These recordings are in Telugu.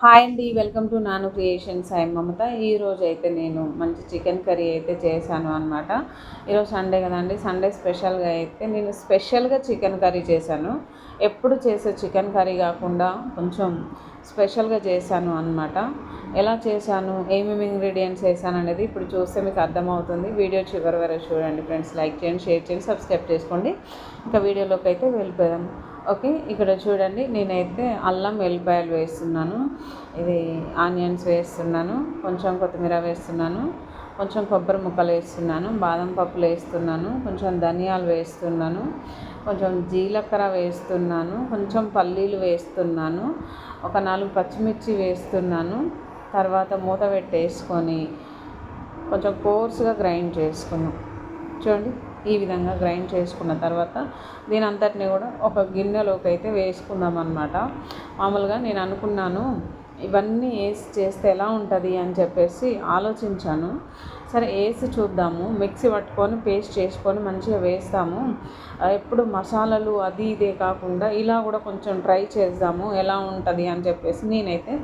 హాయ్ అండి welcome to Nanu creations. I Mamata. ఈరోజు అయితే నేను మంచి చికెన్ కర్రీ అయితే చేశాను అనమాట ఈరోజు సండే కదండి సండే స్పెషల్గా అయితే నేను స్పెషల్గా చికెన్ కర్రీ చేశాను. ఎప్పుడు చేసే చికెన్ కర్రీ కాకుండా కొంచెం స్పెషల్గా చేశాను అనమాట ఎలా చేశాను ఏమేమి ఇంగ్రీడియంట్స్ వేసాను అనేది ఇప్పుడు చూస్తే మీకు అర్థమవుతుంది. వీడియో చివరి వరకు చూడండి ఫ్రెండ్స్. లైక్ చేయండి షేర్ చేయండి సబ్స్క్రైబ్ చేసుకోండి. ఇంకా వీడియోలోకి అయితే వెళ్ళిపోదాం. ఓకే ఇక్కడ చూడండి నేనైతే అల్లం వెల్లిపాయలు వేస్తున్నాను. ఇది ఆనియన్స్ వేస్తున్నాను కొంచెం కొత్తిమీర వేస్తున్నాను కొంచెం కొబ్బరి ముక్కలు వేస్తున్నాను బాదం పప్పులు వేస్తున్నాను కొంచెం ధనియాలు వేస్తున్నాను కొంచెం జీలకర్ర వేస్తున్నాను కొంచెం పల్లీలు వేస్తున్నాను ఒక నాలుగు పచ్చిమిర్చి వేస్తున్నాను తర్వాత మూత పెట్టేసుకొని కొంచెం కోర్స్గా గ్రైండ్ చేసుకున్నాం చూడండి. ఈ విధంగా గ్రైండ్ చేసుకున్న తర్వాత దీని అంతటిని కూడా ఒక గిన్నెలోకి అయితే వేసుకుందాం అనమాట మామూలుగా నేను అనుకున్నాను ఇవన్నీ వేసి చేస్తే ఎలా ఉంటుంది? అని చెప్పేసి ఆలోచించాను. సరే వేసి చూద్దాము. మిక్సీ పట్టుకొని పేస్ట్ చేసుకొని మంచిగా వేస్తాము. ఎప్పుడు మసాలాలు అది ఇదే కాకుండా ఇలా కూడా కొంచెం ట్రై చేద్దాము. ఎలా ఉంటుంది? అని చెప్పేసి నేనైతే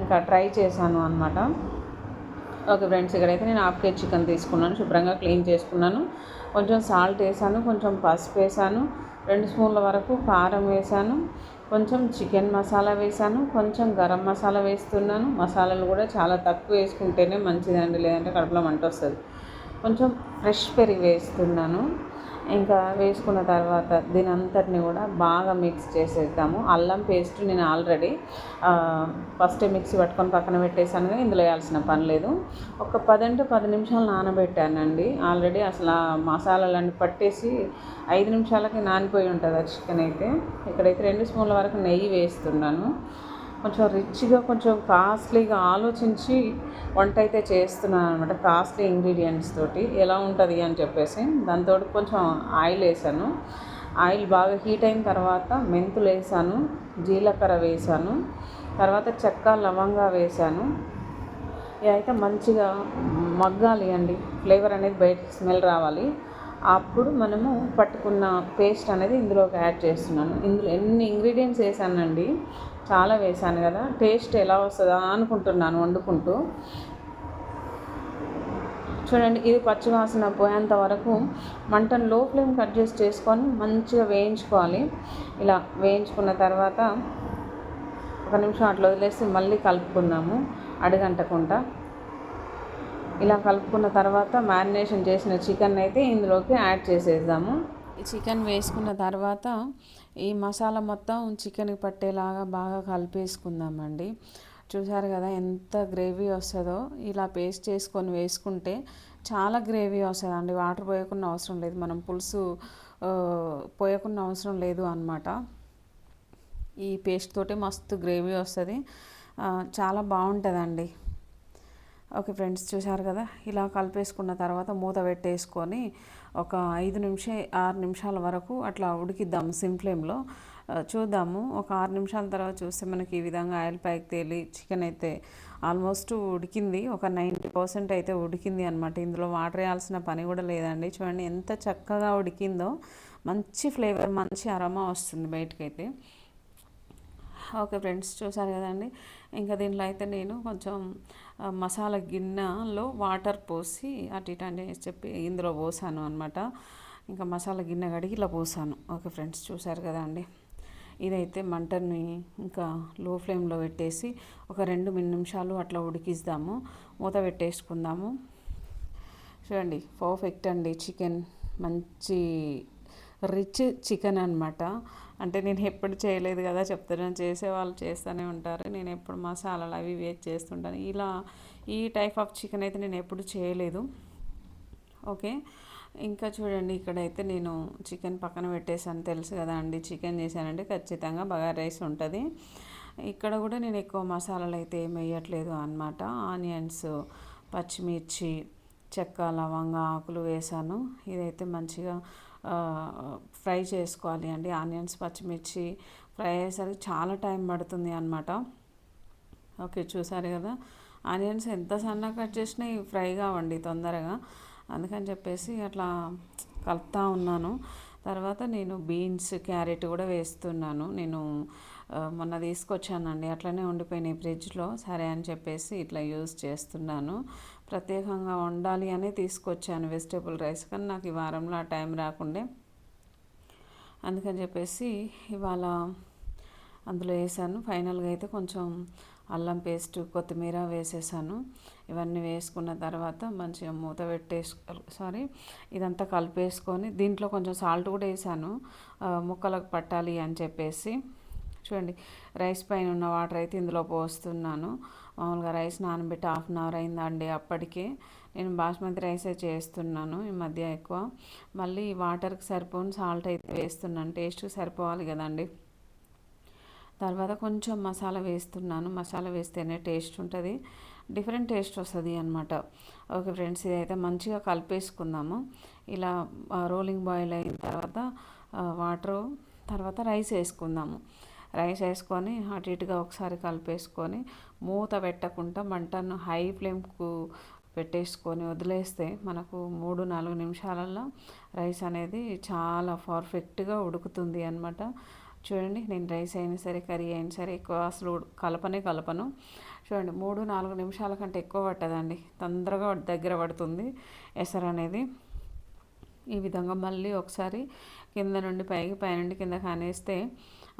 ఇంకా ట్రై చేశాను అనమాట ఓకే ఫ్రెండ్స్ ఇక్కడైతే నేను హాఫ్ కేజీ చికెన్ తీసుకున్నాను శుభ్రంగా క్లీన్ చేసుకున్నాను. కొంచెం సాల్ట్ వేసాను కొంచెం పసుపు వేసాను రెండు స్పూన్ల వరకు కారం వేసాను కొంచెం చికెన్ మసాలా వేసాను కొంచెం గరం మసాలా వేస్తున్నాను. మసాలాలు కూడా చాలా తక్కువ వేసుకుంటేనే మంచిదండి లేదంటే కడుపులో మంట వస్తుంది. కొంచెం ఫ్రెష్ పెరిగి వేస్తున్నాను. ఇంకా వేసుకున్న తర్వాత దీని అంతటిని కూడా బాగా మిక్స్ చేసేద్దాము. అల్లం పేస్ట్ నేను ఆల్రెడీ ఫస్ట్ మిక్సీ పట్టుకొని పక్కన పెట్టేశాను కానీ ఇందులో వేయాల్సిన పని లేదు. ఒక పదంటే పది నిమిషాలు నానబెట్టానండి. ఆల్రెడీ అసలు ఆ మసాలాలన్నీ పట్టేసి ఐదు నిమిషాలకి నానిపోయి ఉంటుంది ఆ చికెన్ అయితే. ఇక్కడైతే రెండు స్పూన్ల వరకు నెయ్యి వేస్తున్నాను. కొంచెం రిచ్గా కొంచెం కాస్ట్లీగా ఆలోచించి వంట అయితే చేస్తున్నాను అనమాట కాస్ట్లీ ఇంగ్రీడియంట్స్ తోటి. ఎలా ఉంటుంది అని చెప్పేసి దాంతో కొంచెం ఆయిల్ వేసాను. ఆయిల్ బాగా హీట్ అయిన తర్వాత మెంతులు వేసాను జీలకర్ర వేసాను తర్వాత చెక్క లవంగా వేసాను. ఇదైతే మంచిగా మగ్గాలి అండి ఫ్లేవర్ అనేది బయటకి స్మెల్ రావాలి. అప్పుడు మనము పట్టుకున్న పేస్ట్ అనేది ఇందులోకి యాడ్ చేస్తున్నాను. ఇందులో ఎన్ని ఇంగ్రీడియంట్స్ వేసానండి చాలా వేసాను కదా. టేస్ట్ ఎలా వస్తుందా అనుకుంటున్నాను వండుకుంటూ. చూడండి ఇది పచ్చివాసన పోయేంత వరకు మంటను లో ఫ్లేమ్ కట్ చేసి చేసుకొని మంచిగా వేయించుకోవాలి. ఇలా వేయించుకున్న తర్వాత ఒక నిమిషం అట్లా వదిలేసి మళ్ళీ కలుపుకుందాము అడుగంటకుండా. ఇలా కలుపుకున్న తర్వాత మ్యారినేషన్ చేసిన చికెన్ అయితే ఇందులోకి యాడ్ చేసేద్దాము. చికెన్ వేసుకున్న తర్వాత ఈ మసాలా మొత్తం చికెన్కి పట్టేలాగా బాగా కలిపేసుకుందామండి. చూసారు కదా ఎంత గ్రేవీ వస్తుందో. ఇలా పేస్ట్ చేసుకొని వేసుకుంటే చాలా గ్రేవీ వస్తుంది అండి వాటర్ పోయకుండా అవసరం లేదు. మనం పులుసు పోయకుండా అవసరం లేదు అనమాట ఈ పేస్ట్ తోటి మస్తు గ్రేవీ వస్తుంది. చాలా బాగుంటుందండి. ఓకే ఫ్రెండ్స్ చూశారు కదా? ఇలా కలిపేసుకున్న తర్వాత మూత పెట్టేసుకొని ఒక ఐదు నిమిషం ఆరు నిమిషాల వరకు అట్లా ఉడికిద్దాం సిమ్ ఫ్లేమ్లో. చూద్దాము. ఒక ఆరు నిమిషాల తర్వాత చూస్తే మనకి ఈ విధంగా ఆయిల్ ప్యాక్ తేలి చికెన్ అయితే ఆల్మోస్ట్ ఉడికింది. ఒక నైంటీ పర్సెంట్ అయితే ఉడికింది అనమాట ఇందులో వాటర్ వేయాల్సిన పని కూడా లేదండి. చూడండి ఎంత చక్కగా ఉడికిందో. మంచి ఫ్లేవర్ మంచి అరమా వస్తుంది బయటకైతే. ఓకే ఫ్రెండ్స్ చూసారు కదండి. ఇంకా దీంట్లో అయితే నేను కొంచెం మసాలా గిన్నెలో వాటర్ పోసి అటు ఇటు అని చెప్పి ఇందులో పోసాను అనమాట ఇంకా మసాలా గిన్నె కడిగి ఇలా పోసాను. ఓకే ఫ్రెండ్స్ చూసారు కదా అండి. ఇదైతే మంటని ఇంకా లో ఫ్లేమ్లో పెట్టేసి ఒక రెండు మూడు నిమిషాలు అట్లా ఉడికిస్తాము మూత పెట్టేసుకుందాము. చూడండి పర్ఫెక్ట్ అండి చికెన్. మంచి రిచ్ చికెన్ అనమాట అంటే నేను ఎప్పుడు చేయలేదు కదా చెప్తున్నాను చేసేవాళ్ళు చేస్తూనే ఉంటారు. నేను ఎప్పుడు మసాలాలు అవి వేసి చేస్తుంటాను. ఇలా ఈ టైప్ ఆఫ్ చికెన్ అయితే నేను ఎప్పుడు చేయలేదు. ఓకే? ఇంకా చూడండి ఇక్కడైతే నేను చికెన్ పక్కన పెట్టేసాను తెలుసు కదా అండి చికెన్ చేశానంటే ఖచ్చితంగా బగారా రైస్ ఉంటుంది. ఇక్కడ కూడా నేను ఎక్కువ మసాలాలు అయితే ఏం వేయట్లేదు అనమాట ఆనియన్స్ పచ్చిమిర్చి చెక్క లవంగ ఆకులు వేసాను ఇదైతే మంచిగా ఫ్రై చేసుకోవాలి అండి. ఆనియన్స్ పచ్చిమిర్చి ఫ్రై అయ్యేసరికి చాలా టైం పడుతుంది అనమాట ఓకే చూసారు కదా? ఆనియన్స్ ఎంత సన్నగా కట్ చేసినా ఫ్రై కావండి తొందరగా. అందుకని చెప్పేసి అట్లా కలుపుతూ ఉన్నాను. తర్వాత నేను బీన్స్ క్యారెట్ కూడా వేస్తున్నాను. నేను మొన్న తీసుకొచ్చానండి. అట్లనే ఉండిపోయినాయి ఫ్రిడ్జ్లో. సరే అని చెప్పేసి ఇట్లా యూజ్ చేస్తున్నాను. ప్రత్యేకంగా వండాలి అని తీసుకొచ్చాను వెజిటేబుల్ రైస్ కానీ నాకు ఈ వారంలో ఆ టైం రాకుండే. అందుకని చెప్పేసి ఇవాళ అందులో వేసాను. ఫైనల్గా అయితే కొంచెం అల్లం పేస్ట్ కొత్తిమీర వేసేసాను. ఇవన్నీ వేసుకున్న తర్వాత మంచిగా మూత పెట్టేసు సారీ ఇదంతా కలిపేసుకొని దీంట్లో కొంచెం సాల్ట్ కూడా వేసాను. ముక్కలకు పట్టాలి అని చెప్పేసి. చూడండి రైస్ పైన ఉన్న వాటర్ అయితే ఇందులో పోస్తున్నాను. మామూలుగా రైస్ నానబెట్టి హాఫ్ అన్ అవర్ అయిందండి అప్పటికే. నేను బాస్మతి రైసే చేస్తున్నాను ఈ మధ్య ఎక్కువ. మళ్ళీ వాటర్కి సరిపోని సాల్ట్ అయితే వేస్తున్నాను టేస్ట్ సరిపోవాలి కదండి. తర్వాత కొంచెం మసాలా వేస్తున్నాను. మసాలా వేస్తేనే టేస్ట్ ఉంటుంది డిఫరెంట్ టేస్ట్ వస్తుంది అనమాట ఓకే ఫ్రెండ్స్ ఇదైతే మంచిగా కలిపేసుకుందాము. ఇలా రోలింగ్ బాయిల్ అయిన తర్వాత వాటరు తర్వాత రైస్ వేసుకుందాము. రైస్ వేసుకొని అటు ఇటుగా ఒకసారి కలిపేసుకొని మూత పెట్టకుండా మంటను హై ఫ్లేమ్కు పెట్టేసుకొని వదిలేస్తే మనకు మూడు నాలుగు నిమిషాలలో రైస్ అనేది చాలా పర్ఫెక్ట్గా ఉడుకుతుంది అనమాట చూడండి నేను రైస్ అయినా సరే కర్రీ అయినా సరే ఎక్కువ అసలు కలపనే కలపను. చూడండి మూడు నాలుగు నిమిషాల కంటే ఎక్కువ పట్టదండి. తొందరగా దగ్గర పడుతుంది ఎసరు అనేది. ఈ విధంగా మళ్ళీ ఒకసారి కింద నుండి పైకి పైనుండి కింద కానేస్తే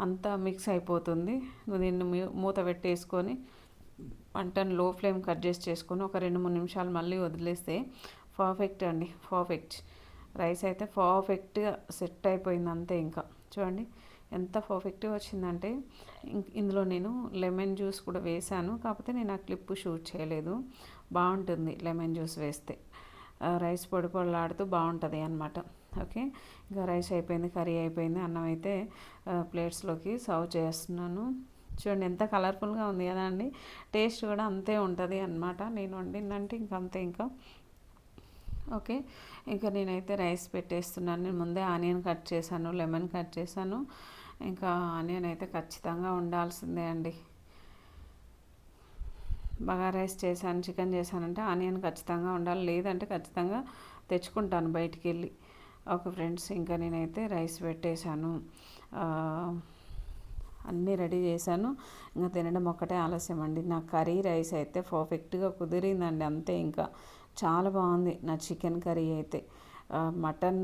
అంతా మిక్స్ అయిపోతుంది. దీన్ని మూత పెట్టేసుకొని వంటను లో ఫ్లేమ్ కట్ చేసి చేసుకొని ఒక రెండు మూడు నిమిషాలు మళ్ళీ వదిలేస్తే పర్ఫెక్ట్ అండి పర్ఫెక్ట్ రైస్ అయితే పర్ఫెక్ట్గా సెట్ అయిపోయింది అంతే ఇంకా. చూడండి ఎంత పర్ఫెక్ట్గా వచ్చిందంటే ఇందులో నేను లెమన్ జ్యూస్ కూడా వేశాను కాకపోతే నేను ఆ క్లిప్ షూట్ చేయలేదు. బాగుంటుంది లెమన్ జ్యూస్ వేస్తే. రైస్ పొడి పొడలాడుతూ బాగుంటుంది అనమాట ఓకే. ఇంకా రైస్ అయిపోయింది కర్రీ అయిపోయింది అన్నం అయితే ప్లేట్స్లోకి సర్వ్ చేస్తున్నాను. చూడండి ఎంత కలర్ఫుల్గా ఉంది కదా అండి. టేస్ట్ కూడా అంతే ఉంటుంది అనమాట నేను వండిందంటే ఇంకంతే ఇంకా. ఓకే. ఇంకా నేనైతే రైస్ పెట్టేస్తున్నాను. నేను ముందే ఆనియన్ కట్ చేశాను లెమన్ కట్ చేశాను. ఇంకా ఆనియన్ అయితే ఖచ్చితంగా ఉండాల్సిందే అండి. బగా రైస్ చేశాను చికెన్ చేశానంటే ఆనియన్ ఖచ్చితంగా ఉండాలి లేదంటే ఖచ్చితంగా తెచ్చుకుంటాను బయటికి వెళ్ళి ఓకే ఫ్రెండ్స్ ఇంకా నేనైతే రైస్ పెట్టేశాను. అన్నీ రెడీ చేశాను. ఇంకా తినడం ఒక్కటే ఆలస్యం అండి. నా కర్రీ రైస్ అయితే పర్ఫెక్ట్గా కుదిరిందండి అంతే ఇంకా. చాలా బాగుంది నా చికెన్ కర్రీ అయితే. మటన్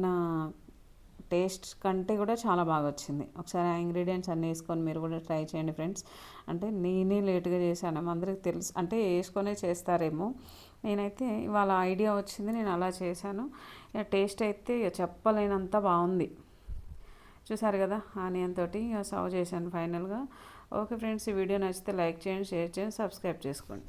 టేస్ట్ కంటే కూడా చాలా బాగా వచ్చింది ఒకసారి ఆ ఇంగ్రీడియంట్స్ అన్నీ వేసుకొని మీరు కూడా ట్రై చేయండి ఫ్రెండ్స్. అంటే నేనే లేట్గా చేశాను. అందరికి తెలుసు. అంటే వేసుకొనే చేస్తారేమో. నేనైతే ఇవాళ ఐడియా వచ్చింది. నేను అలా చేశాను. ఇక టేస్ట్ అయితే ఇక చెప్పలేనంత బాగుంది. చూసారు కదా? ఆనియన్ తోటి ఇక సర్వ్ చేశాను ఫైనల్గా. Okay friends. ఈ వీడియో నచ్చితే లైక్ చేయండి షేర్ చేయండి సబ్స్క్రైబ్ చేసుకోండి.